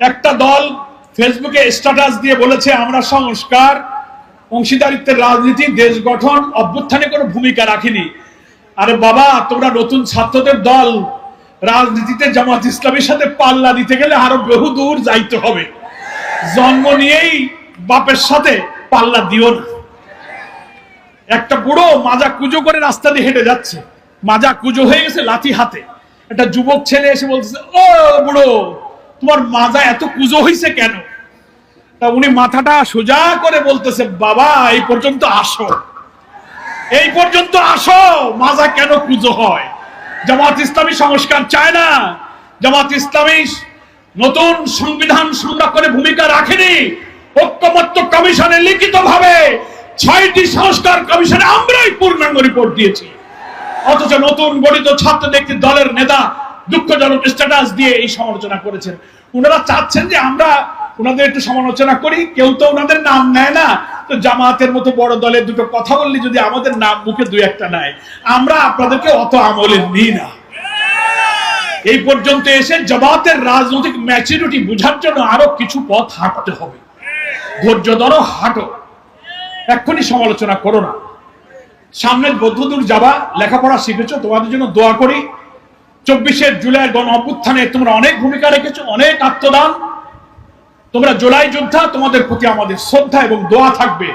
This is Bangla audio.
একটা দল ফেসবুকে স্ট্যাটাস দিয়ে বলেছে, আমরা সংস্কার, অংশীদারিত্বের রাজনীতি, দেশ গঠন, অভ্যুত্থানে কোনো ভূমিকা রাখিনি। আরে বাবা, তোমরা নতুন ছাত্রদের দল, রাজনীতিতে জামাত ইসলামের সাথে পাল্লা দিতে গেলে আরও বহু দূর যাইতে হবে। জন্ম নিয়েই বাপের সাথে পাল্লা দিও না। একটা বুড়ো মাজা কুজো করে রাস্তা দিয়ে হেঁটে যাচ্ছে। মাজা কুজো হয়ে গেছে লাঠি হাতে। একটা যুবক ছেলে এসে বলতেছে, ও বুড়ো তোমার মাজা এত কুজো হয়েছে কেন? তা উনি মাথাটা সোজা করে বলতেছে, বাবা, এই পর্যন্ত আসো। এই পর্যন্ত আসো মাজা কেন কুজো হয়? জামাত ইসলামী সংস্কার চায় না। জামাত ইসলামী নতুন সংবিধান সংরক্ষণে ভূমিকা রাখেনি। ঐক্যমত্য কমিশনে লিখিত ভাবে ছয়টি সংস্কার কমিশনে আমরাই পূর্ণাঙ্গ রিপোর্ট দিয়েছি। অথচ নতুন গঠিত ছাত্রদের একটি দলের নেতা দুঃখজনক স্ট্যাটাস দিয়ে এই সমালোচনা করেছেন। ওনারা চাচ্ছেন যে আমরা ওনাদের একটু সমালোচনা করি, কেউ তো ওনাদের নাম নেয় না। তো জামাতের মতো বড় দলের দুটো কথা বললি যদি আমাদের নাম মুখে দুই একটা নেয় আমরা আপনাদেরকে অত আমলে নিই না। এই পর্যন্ত এসে জামাতের রাজনৈতিক ম্যাচুরিটি বোঝার জন্য আরও কিছু পথ হাঁটতে হবে। ধৈর্য ধরো, হাঁটো। এক্ষুনি সমালোচনা করো না। সামনের বদ্ধদূর যাবা, লেখাপড়া শিখেছো, তোমাদের জন্য দোয়া করি। চব্বিশের জুলাই গণ অভ্যুত্থানে তোমরা অনেক ভূমিকা রেখেছো, অনেক আত্মদান। তোমরা জুলাই যোদ্ধা, তোমাদের প্রতি আমাদের শ্রদ্ধা এবং দোয়া থাকবে।